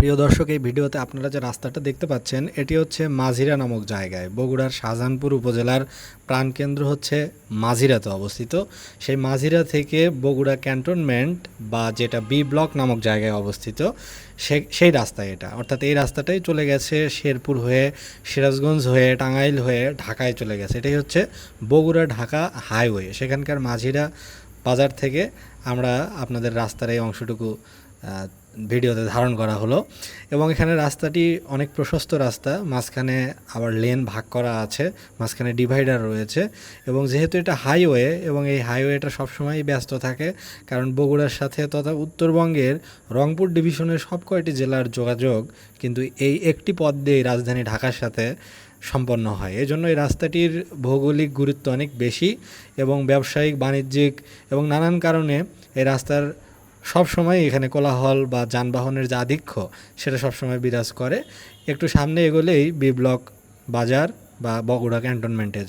প্রিয় দর্শক, এই ভিডিওতে আপনারা যে রাস্তাটা দেখতে পাচ্ছেন, এটি হচ্ছে মাঝিরা নামক জায়গায়। বগুড়ার শাহজাহানপুর উপজেলার প্রাণকেন্দ্র হচ্ছে মাঝিরাতে অবস্থিত। সেই মাঝিরা থেকে বগুড়া ক্যান্টনমেন্ট বা যেটা বি ব্লক নামক জায়গায় অবস্থিত সেই রাস্তায় এটা। অর্থাৎ এই রাস্তাটাই চলে গেছে শেরপুর হয়ে, সিরাজগঞ্জ হয়ে, টাঙ্গাইল হয়ে, ঢাকায় চলে গেছে। এটাই হচ্ছে বগুড়া ঢাকা হাইওয়ে। সেখানকার মাঝিরা বাজার থেকে আমরা আপনাদের রাস্তার এই অংশটুকু ভিডিওতে ধারণ করা হলো। এবং এখানে রাস্তাটি অনেক প্রশস্ত রাস্তা, মাঝখানে আবার লেন ভাগ করা আছে, মাঝখানে ডিভাইডার রয়েছে। এবং যেহেতু এটা হাইওয়ে এবং এই হাইওয়েটা সবসময়ই ব্যস্ত থাকে, কারণ বগুড়ার সাথে তথা উত্তরবঙ্গের রংপুর ডিভিশনের সব কয়টি জেলার যোগাযোগ কিন্তু এই একটি পথ দিয়েই রাজধানী ঢাকার সাথে সম্পন্ন হয়। এজন্য এই রাস্তাটির ভৌগোলিক গুরুত্ব অনেক বেশি এবং ব্যবসায়িক, বাণিজ্যিক এবং নানান কারণে এই রাস্তার সব সময় এখানে কোলাহল বা যানবাহনের যে আধিক্য, সেটা সবসময় বিরাজ করে। একটু সামনে এগোলেই বি ব্লক বাজার বা বগুড়া ক্যান্টনমেন্টে।